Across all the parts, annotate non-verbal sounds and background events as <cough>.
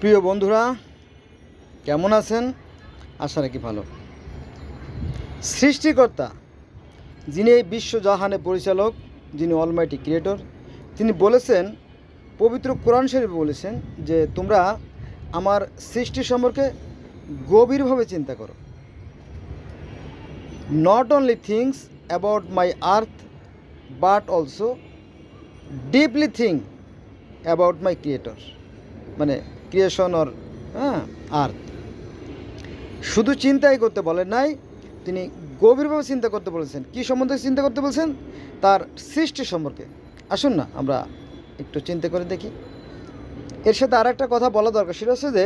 প্রিয় বন্ধুরা, কেমন আছেন? আশা রাখি ভালো। সৃষ্টিকর্তা, যিনি এই বিশ্বজাহানের পরিচালক, যিনি অলমাইটি ক্রিয়েটর তিনি বলেছেন, পবিত্র কোরআন শরীফ বলেছেন যে, তোমরা আমার সৃষ্টি সম্পর্কে গভীরভাবে চিন্তা করো। Not only things about my earth but also deeply thing about my creator মানে ক্রিয়েশন অর হ্যাঁ আর্থ শুধু চিন্তাই করতে বলেন নাই, তিনি গভীরভাবে চিন্তা করতে বলেছেন। কি সম্বন্ধে চিন্তা করতে বলছেন? তার সৃষ্টি সম্পর্কে। আসুন না, আমরা একটু চিন্তা করে দেখি। এর সাথে আর একটা কথা বলা দরকার, সেটা হচ্ছে যে,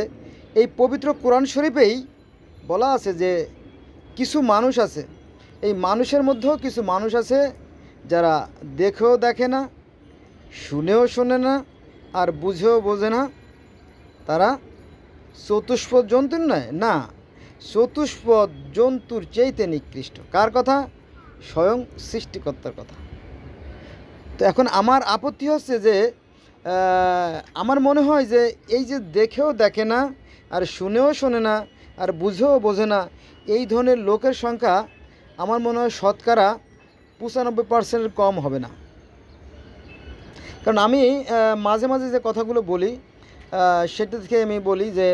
এই পবিত্র কোরআন শরীফেই বলা আছে যে, কিছু মানুষ আছে, এই মানুষের মধ্যেও কিছু মানুষ আছে, যারা দেখেও দেখে না, শুনেও শোনে না, আর বুঝেও বোঝে না তারা চতুষ্পদ জন্তুর নয়, না, চতুষ্পদ জন্তুর চেয়েতে নিকৃষ্ট। কার কথা? স্বয়ং সৃষ্টিকর্তার কথা। তো এখন আমার আপত্তি হচ্ছে যে আমার মনে হয় যে, এই যে দেখেও দেখে না, আর শুনেও শোনে না, আর বুঝেও বোঝে না, এই ধরনের লোকের সংখ্যা আমার মনে হয় শতকরা পঁচানব্বই পার্সেন্টের কম হবে না। কারণ আমি মাঝে মাঝে যে কথাগুলো বলি সেটা থেকে আমি বলি যে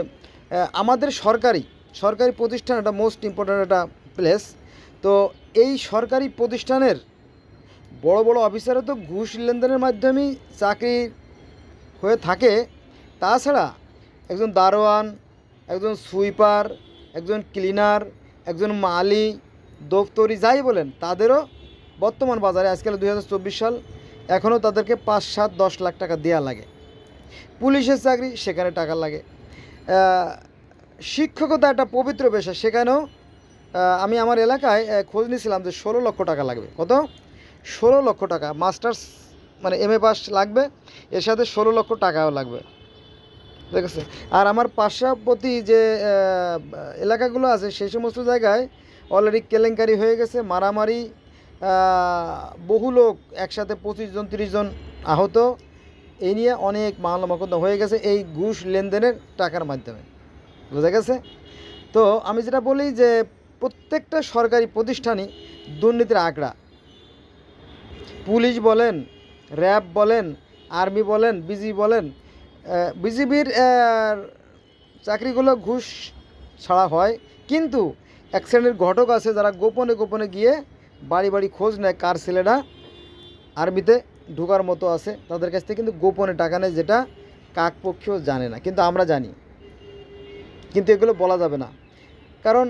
আমাদের সরকারি সরকারি প্রতিষ্ঠান একটা মোস্ট ইম্পর্ট্যান্ট একটা প্লেস তো এই সরকারি প্রতিষ্ঠানের বড় বড় অফিসাররা তো ঘুষ লেনদেনের মাধ্যমেই চাকরি হয়ে থাকে। তাছাড়া একজন দারোয়ান, একজন সুইপার একজন ক্লিনার একজন মালি দপ্তরি যাই বলেন, তাদেরও বর্তমান বাজারে আজকাল দু হাজার চব্বিশ সাল এখনও তাদেরকে পাঁচ সাত দশ লাখ টাকা দেওয়া লাগে। পুলিশের চাকরি, সেখানে টাকা লাগে। শিক্ষকতা একটা পবিত্র পেশা, সেখানেও আমি আমার এলাকায় খোঁজ নিয়েছিলাম যে ষোলো লক্ষ টাকা লাগবে। কত? ষোলো লক্ষ টাকা। মাস্টার্স মানে এম এ পাস লাগবে, এর সাথে ষোলো লক্ষ টাকাও লাগবে। ঠিক আছে আর আমার পার্শ্ববর্তী যে এলাকাগুলো আছে, সেই সমস্ত জায়গায় অলরেডি কেলেঙ্কারি হয়ে গেছে, মারামারি বহু লোক একসাথে পঁচিশ জন, তিরিশ জন আহত। এই নিয়ে অনেক মামলা মকদ্দমা হয়ে গেছে এই ঘুষ লেনদেনের টাকার মাধ্যমে। বোঝা গেছে? তো আমি যেটা বলি যে প্রত্যেকটা সরকারি প্রতিষ্ঠানই দুর্নীতির আঁকড়া। পুলিশ বলেন, র্যাব বলেন, আর্মি বলেন বিজি বলেন বিজিবির চাকরিগুলো ঘুষ ছাড়া হয়। কিন্তু এক শ্রেণির ঘটক আছে যারা গোপনে গোপনে গিয়ে বাড়ি বাড়ি খোঁজ নেয় কার ছেলেরা আর্মিতে। ঢোকার মতো আছে, তাদের কাছ থেকে কিন্তু গোপনে টাকা নেয়, যেটা কাকপক্ষেও জানে না, কিন্তু আমরা জানি। কিন্তু এগুলো বলা যাবে না। কারণ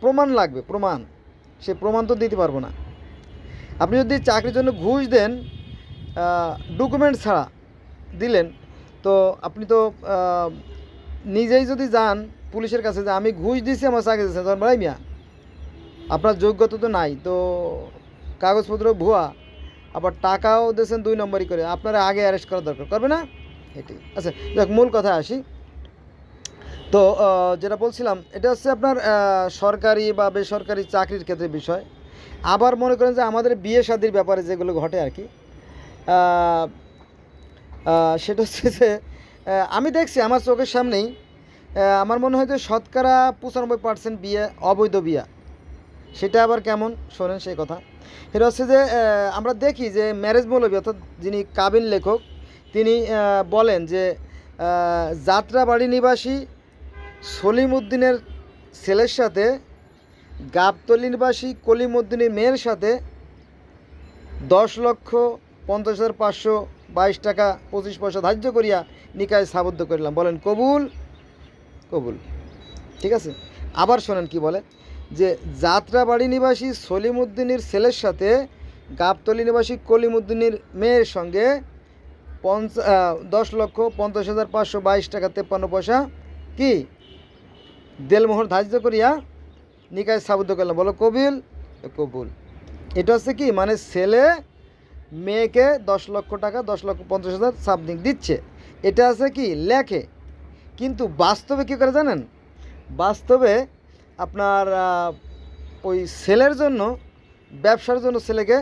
প্রমাণ লাগবে, প্রমাণ। সে প্রমাণ তো দিতে পারব না। আপনি যদি চাকরির জন্য ঘুষ দেন ডকুমেন্ট ছাড়া দিলেন, তো আপনি তো নিজেই যদি যান পুলিশের কাছে যে আমি ঘুষ দিয়েছি আমার চাকরি দিচ্ছে তখন ভাই মিয়া, আপনার যোগ্যতা তো নাই, তো কাগজপত্র ভুয়া আবার টাকাও দিয়েছেন দুই নম্বরই করে। আপনারা আগে অ্যারেস্ট করা দরকার, করবে না? এটাই। আচ্ছা দেখ মূল কথা আসি। তো যেটা বলছিলাম, এটা হচ্ছে আপনার সরকারি বা বেসরকারি চাকরির ক্ষেত্রে বিষয়। আবার মনে করেন যে আমাদের বিয়ে শাদির ব্যাপারে যেগুলো ঘটে আর কি সেটা হচ্ছে যে আমি দেখছি আমার চোখের সামনেই আমার মনে হয় যে শতকরা পঁচানব্বই পার্সেন্ট বিয়ে অবৈধ বিয়া। সেটা আবার কেমন? শোনেন সেই কথা। এটা হচ্ছে যে আমরা দেখি যে ম্যারেজ মৌলবী অর্থাৎ যিনি কাবিন লেখক, তিনি বলেন যে যাত্রাবাড়ি নিবাসী সলিম উদ্দিনের ছেলের সাথে, গাবতলি নিবাসী কলিম উদ্দিনের মেয়ের সাথে দশ লক্ষ পঞ্চাশ হাজার পাঁচশো বাইশ টাকা পঁচিশ পয়সা ধার্য করিয়া নিকায় সাবদ্ধ করিলাম। বলেন, কবুল? কবুল। ঠিক আছে? আবার শোনেন কি বলে। যে যাত্রাবাড়ি নিবাসী সলিম উদ্দিনের ছেলের সাথে গাবতলি নিবাসী কলিম উদ্দিনের মেয়ের সঙ্গে পঞ্চ দশ লক্ষ পঞ্চাশ হাজার পাঁচশো বাইশ টাকা তেপ্পান্ন পয়সা কি? দেলমোহর ধার্য করিয়া নিকায় সাবুদ্ধ করলাম বলো, কবিল? কবুল। এটা হচ্ছে কি? মানে ছেলে মেয়েকে দশ লক্ষ টাকা, দশ লক্ষ পঞ্চাশ হাজার সামথিং দিচ্ছে। এটা আছে কি? লেখে। কিন্তু বাস্তবে কী করে জানেন? বাস্তবে আপনার ওই সেলের জন্য, ব্যবসার জন্য ছেলেকে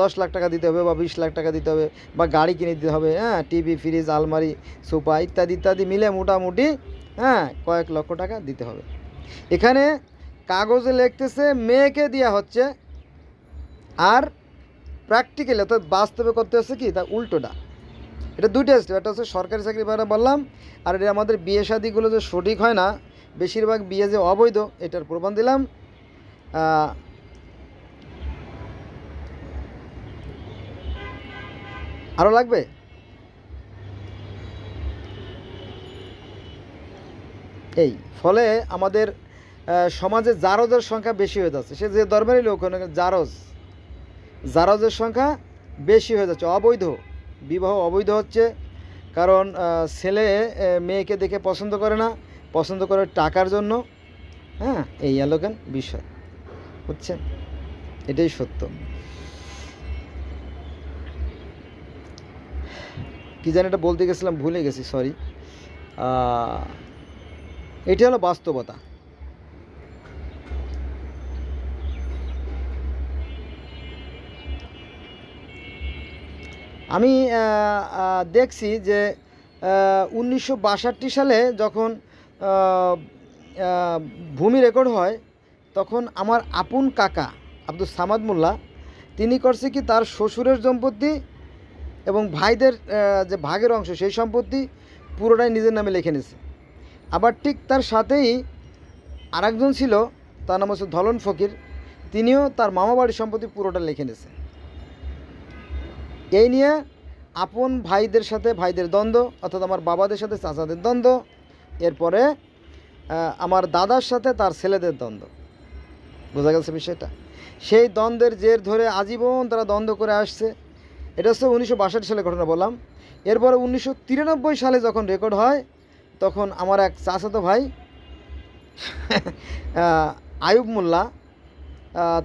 দশ লাখ টাকা দিতে হবে বা বিশ লাখ টাকা দিতে হবে বা গাড়ি কিনে দিতে হবে হ্যাঁ টিভি, ফ্রিজ, আলমারি, সোফা ইত্যাদি ইত্যাদি মিলে মোটামুটি হ্যাঁ কয়েক লক্ষ টাকা দিতে হবে। এখানে কাগজে লিখতেছে, মেয়েকে দেওয়া হচ্ছে। আর প্র্যাকটিক্যালি অর্থাৎ বাস্তবে করতে হচ্ছে কি? তা উল্টোটা। এটা দুইটা স্টেপ একটা হচ্ছে সরকারি চাকরি ব্যাপারে বললাম, আর এটা আমাদের বিয়ে শাদিগুলো যে সঠিক হয় না বেশিরভাগ বিয়ে যে অবৈধ, এটার প্রমাণ দিলাম। আরও লাগবে? এই, ফলে আমাদের সমাজে জারজের সংখ্যা বেশি হয়ে যাচ্ছে। সে যে ধর্মেরই লোক জারজ। জারজের সংখ্যা বেশি হয়ে যাচ্ছে, অবৈধ। বিবাহ অবৈধ হচ্ছে, কারণ ছেলে মেয়েকে দেখে পছন্দ করে না। পছন্দ করে টাকার জন্য হ্যাঁ এই আলোকেন বিষয়, বুঝছেন? এটাই সত্য। কি জানি এটা বলতে গেছিলাম, ভুলে গেছি সরি এটি হলো বাস্তবতা। আমি দেখছি যে উনিশশো বাষট্টি সালে যখন ভূমি রেকর্ড হয়, তখন আমার আপন কাকা আব্দুল সামাদ মোল্লা, তিনি করছে কি তার শ্বশুরের সম্পত্তি এবং ভাইদের যে ভাগের অংশ সেই সম্পত্তি পুরোটাই নিজের নামে লিখে নিছে। আবার ঠিক তার সাথেই আরেকজন ছিল, তার নাম হচ্ছে ধলন ফকির, তিনিও তার মামা বাড়ির সম্পত্তি পুরোটা লিখে নিয়েছে এই নিয়ে আপন ভাইদের সাথে ভাইদের দ্বন্দ্ব, অর্থাৎ আমার বাবাদের সাথে চাচাদের দ্বন্দ্ব এরপরে আমার দাদার সাথে তার ছেলেদের দ্বন্দ্ব। বোঝা গেছে বিষয়টা? সেই দ্বন্দ্বের জের ধরে আজীবন তারা দ্বন্দ্ব করে আসছে। এটা হচ্ছে উনিশশো বাষট্টি সালে ঘটনা বললাম। এরপরে উনিশশো তিরানব্বই সালে যখন রেকর্ড হয়, তখন আমার এক চাচাতো ভাই <laughs> আয়ুব মোল্লা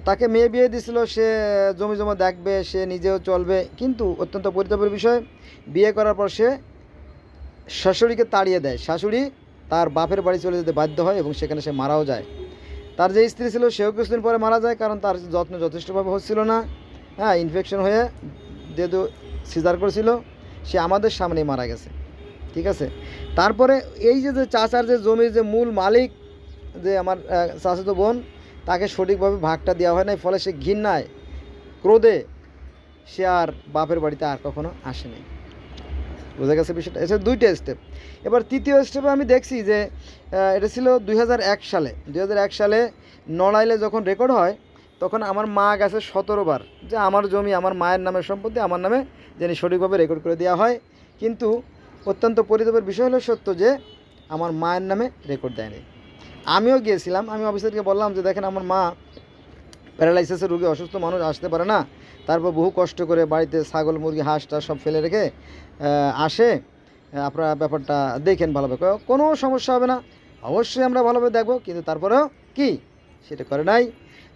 তাকে মেয়ে বিয়ে দিছিল। সে জমি জমা দেখবে, সে নিজেও চলবে। কিন্তু অত্যন্ত পরিতাপের বিষয়, বিয়ে করার পর সে শাশুড়িকে তাড়িয়ে দেয়। শাশুড়ি তার বাপের বাড়ি চলে যেতে বাধ্য হয় এবং সেখানে সে মারাও যায়। তার যে স্ত্রী ছিল, সেও কিছুদিন পরে মারা যায় কারণ তার যত্ন যথেষ্টভাবে হচ্ছিল না। হ্যাঁ ইনফেকশন হয়ে যেহেতু সিজার করেছিল, সে আমাদের সামনেই মারা গেছে। ঠিক আছে? তারপরে এই যে যে চাচার যে জমির যে মূল মালিক, যে আমার চাচাতো বোন, তাকে সঠিকভাবে ভাগটা দেওয়া হয় নাই, ফলে সে ঘৃণায়, ক্রোধে সে আর বাপের বাড়িতে আর কখনো আসেনি বোঝা গেছে বিষয়টা। এটা দুইটা স্টেপ এবার তৃতীয় স্টেপে আমি দেখছি যে এটা ছিল দুই হাজার এক সালে। দুই হাজার এক সালে নড়াইলে যখন রেকর্ড হয়, তখন আমার মা গেছে সতেরো বার। যে আমার জমি, আমার মায়ের নামে সম্পত্তি, আমার নামে যেন সঠিকভাবে রেকর্ড করে দেওয়া হয়। কিন্তু অত্যন্ত পরিতাপের বিষয় হলো সত্য যে, আমার মায়ের নামে রেকর্ড দেয়নি। আমিও গিয়েছিলাম, আমি অফিসারকে বললাম যে, দেখেন আমার মা প্যারালাইসিসের রোগী অসুস্থ মানুষ আসতে পারে না। তারপর বহু কষ্ট করে বাড়িতে ছাগল, মুরগি, হাঁস টাস সব ফেলে রেখে আসে। আপনারা ব্যাপারটা দেখেন ভালোভাবে। কোনো সমস্যা হবে না। অবশ্যই আমরা ভালোভাবে দেখব, কিন্তু তারপরেও কি? সেটা করে নাই।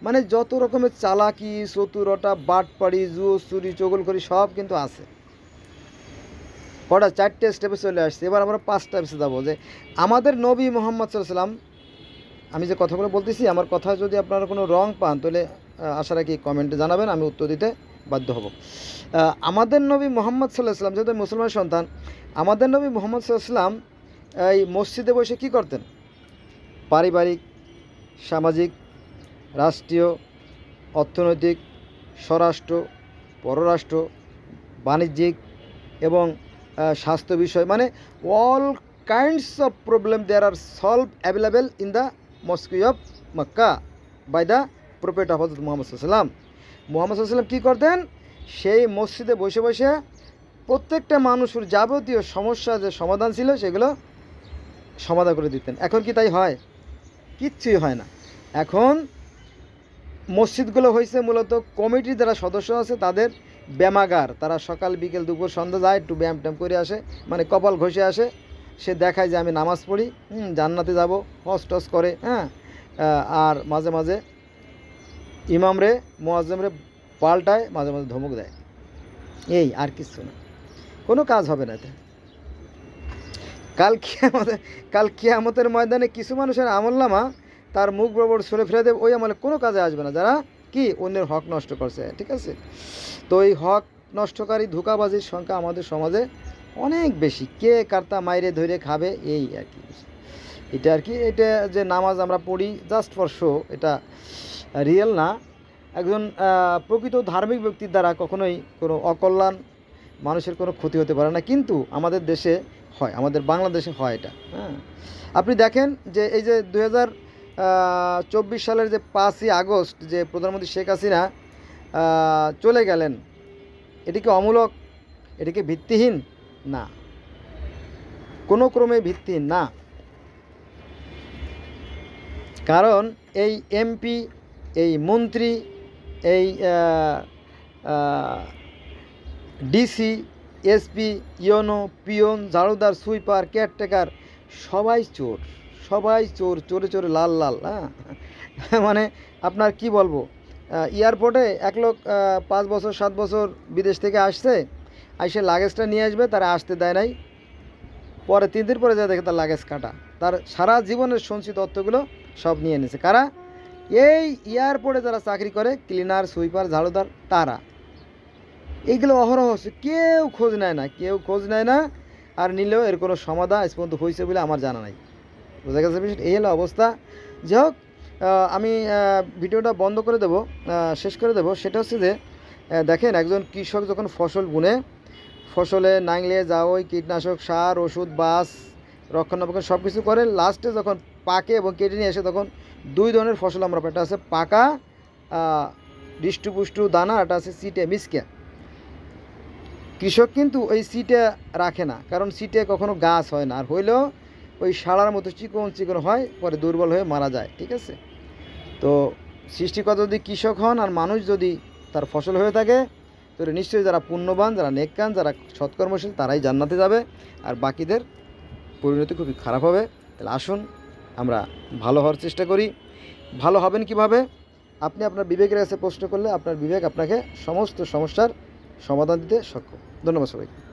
মানে যত রকমের চালাকি চতুরটা বাটপাড়ি, জুয়ো, চুরি চগল করি সব কিন্তু আছে। কটা চারটে স্টেপে চলে আসছে। এবার আমরা পাঁচটা স্টেপে যাব যে, আমাদের নবী মোহাম্মদ সাল্লাম আমি যে কথাগুলো বলতেছি, আমার কথা যদি আপনারা কোনো রং পান, তাহলে আশা রাখি কমেন্টে জানাবেন, আমি উত্তর দিতে বাধ্য হব। আমাদের নবী মোহাম্মদ সাল্লাহ সাল্লাম যেহেতু মুসলমান সন্তান, আমাদের নবী মোহাম্মদ সাল্লাহ এই মসজিদে বসে কি করতেন? পারিবারিক, সামাজিক, রাষ্ট্রীয়, অর্থনৈতিক, স্বরাষ্ট্র, পররাষ্ট্র, বাণিজ্যিক এবং স্বাস্থ্য বিষয় মানে all kinds of problem there are solve available in the mosque of Mecca by the prophet of হজরত মোহাম্মদ সাল্লাম মোহাম্মদ সাল্লাম কী করতেন? সেই মসজিদে বসে বসে প্রত্যেকটা মানুষের যাবতীয় সমস্যা যে সমাধান ছিল, সেগুলো সমাধান করে দিতেন। এখন কি তাই হয়? কিচ্ছুই হয় না। এখন মসজিদগুলো হয়েছে মূলত কমিটির যারা সদস্য আছে, তাদের ব্যায়ামাগার। তারা সকাল, বিকেল, দুপুর, সন্ধ্যা যায় একটু ব্যায়াম ট্যাম করে আসে মানে কপাল ঘষে আসে। সে দেখায় যে আমি নামাজ পড়ি জান্নাতে যাব হস টস করে হ্যাঁ আর মাঝে মাঝে ইমামরে, মোয়াজ্জমরে পাল্টায়, মাঝে মাঝে ধমক দেয়। এই আর কিছু না। কোনো কাজ হবে না এতে কাল কিয়ামতে, কাল কিয়ামতের ময়দানে কিছু মানুষের আমল নামা, তার মুখ বরাবর সরে ফেলে দেবে, ওই আমলে কোনো কাজে আসবে না। যারা কি? অন্যের হক নষ্ট করছে, ঠিক আছে? তো এই হক নষ্টকারী ধোকাবাজির সংখ্যা আমাদের সমাজে অনেক বেশি। কে কার্তা মাইরে ধরে খাবে, এই আর কি এটা আর কি, এটা যে নামাজ আমরা পড়ি জাস্ট ফর শো এটা রিয়েল না। একজন প্রকৃত ধার্মিক ব্যক্তির দ্বারা কখনোই কোনো অকল্যাণ মানুষের কোনো ক্ষতি হতে পারে না, কিন্তু আমাদের দেশে হয়, আমাদের বাংলাদেশে হয় এটা হ্যাঁ। আপনি দেখেন যে এই যে দু চব্বিশ সালের যে পাঁচই আগস্ট যে প্রধানমন্ত্রী শেখ হাসিনা চলে গেলেন এটিকে অমূলক? এটিকে ভিত্তিহীন? না। কোনো ক্রমে ভিত্তি না। কারণ এই এমপি, এই মন্ত্রী, এই DC, SP, you know, peon ঝাড়ুদার sweeper, caretaker, সবাই চোর। সবাই চোর, চোরে চোরে লাল লাল হ্যাঁ? <laughs> মানে আপনার কি বলব? এয়ারপোর্টে এক লোক পাঁচ বছর, সাত বছর বিদেশ থেকে আসছে এসে লাগেজটা নিয়ে আসবে, তারা আসতে দেয় নাই। পরে তিন দিন পরে যা দেখে তার লাগেজ কাটা। তার সারা জীবনের সঞ্চিত অর্থগুলো সব নিয়ে নিছে। কারা? এই এয়ারপোর্টে যারা চাকরি করে ক্লিনার সুইপার ঝাড়ুদার, তারা। এইগুলো অহরহ হচ্ছে। কেউ খোঁজ নেয় না, কেউ খোঁজ নেয় না। আর নিলেও এর কোনো সমাধান আজ পর্যন্ত হয়েছে বলে আমার জানা নাই। বোঝা গেছে? এই হলো অবস্থা। যাই হোক আমি ভিডিওটা বন্ধ করে দেব শেষ করে দেব। সেটা হচ্ছে যে দেখেন একজন কৃষক যখন ফসল বুনে ফসলে নাংলে যাওই কীটনাশক, সার, ওষুধ, বাস, রক্ষণাবেক্ষণ সব কিছু করে লাস্টে যখন পাকে এবং কেটে নিয়ে এসে তখন দুই ধরনের ফসল আমরা পাই। একটা আছে পাকা ডিষ্টুপুষ্টু দানা একটা আছে সিটে মিসকে। কৃষক কিন্তু ওই সিটে রাখে না, কারণ সিটে কখনো গাছ হয় না। আর হইলেও ওই শাড়ার মতো চিকন চিকন হয়, পরে দুর্বল হয়ে মারা যায়, ঠিক আছে? তো সৃষ্টিকর্তা যদি কৃষক হন আর মানুষ যদি তার ফসল হয়ে থাকে তাহলে নিশ্চয়ই যারা পুণ্যবান, যারা নেককান যারা সৎকর্মশীল, তারাই জান্নাতে যাবে। আর বাকিদের পরিণতি খুবই খারাপ হবে। তাহলে আসুন, আমরা ভালো হওয়ার চেষ্টা করি। ভালো হবেন কীভাবে? আপনি আপনার বিবেকের কাছে প্রশ্ন করলে আপনার বিবেক আপনাকে সমস্ত সমস্যার সমাধান দিতে সক্ষম। ধন্যবাদ সবাইকে।